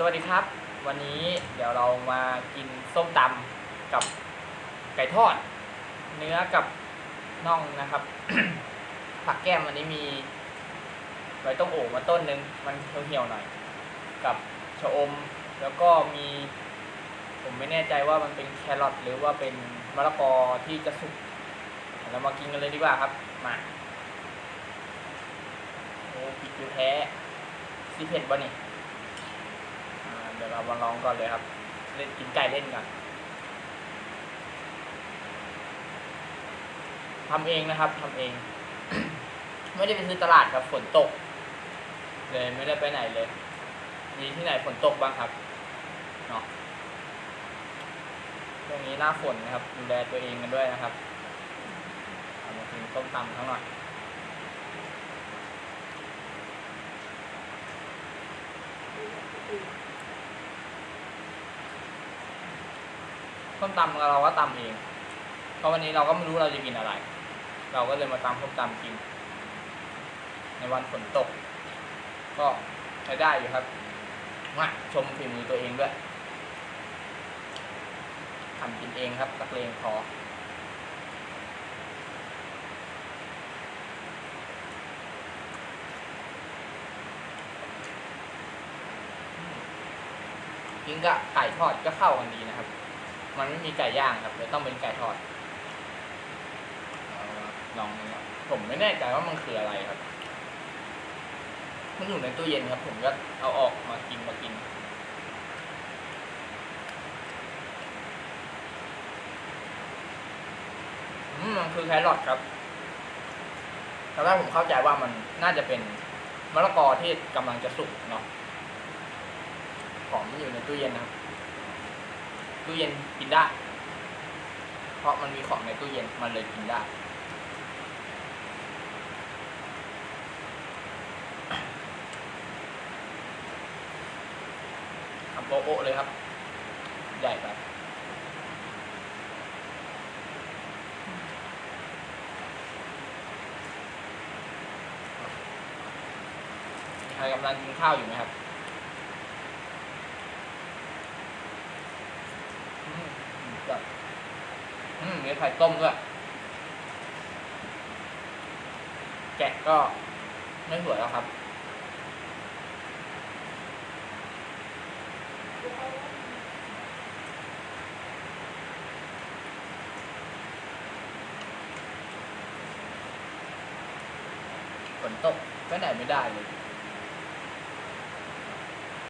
สวัสดีครับ วันนี้เดี๋ยวเรามากินส้มตำกับไก่ทอด เนื้อกับน่องนะครับ ผักแก้มวันนี้มีใบต้มโอ่มาต้นหนึ่งมันเหี่ยวๆหน่อย กับชะอมแล้วก็มี ผมไม่แน่ใจว่ามันเป็นแครอทหรือว่าเป็นมะละกอที่จะสุกเรามากินกันเลยดีกว่าครับมาโอ้พริกยูแท้ซีเผ็ดบ่นี่ เดี๋ยวเรามาลองก่อนเลยครับ เล่นกินไก่เล่นก่อนทำเองนะครับทำเอง ไม่ได้ไปซื้อตลาดครับฝนตก เลยไม่ได้ไปไหนเลย มีที่ไหนฝนตกบ้างครับเนาะช่วงนี้หน้าฝนนะครับดูแลตัวเองกันด้วยนะครับเอามากินต้มตำทั้งหน่อย ส้มตำเราก็ตำเอง เพราะวันนี้เราก็ไม่รู้เราจะกินอะไร เราก็เลยมาตำส้มตำกิน ในวันฝนตก ก็ใช้ได้อยู่ครับมาชมฝีมือตัวเองด้วยทำกินเองครับตักเลงพอกินกับไก่ทอดก็เข้ากันดีนะครับ มันไม่มีไก่ย่างครับเลยต้องเป็นไก่ทอดเอาละลองดูนะผมไม่แน่ใจว่ามันคืออะไรครับ มันอยู่ในตู้เย็นครับ ผมก็เอาออกมากินมากิน อืมมันคือแครอทครับตอนแรกผมเข้าใจว่ามันน่าจะเป็นมะละกอที่กำลังจะสุกเนาะของมันอยู่ในตู้เย็นนะครับ ตู้เย็นกินได้ เพราะมันมีของในตู้เย็นมันเลยกินได้ทำโป๊ะเลยครับ ใหญ่ไปใครกำลังกินข้าวอยู่ไหมครับ อืม แบบอืมมีไข่ต้มด้วย แกะก็ไม่สวยแล้วครับ ฝนตกไปไหนไม่ได้เลย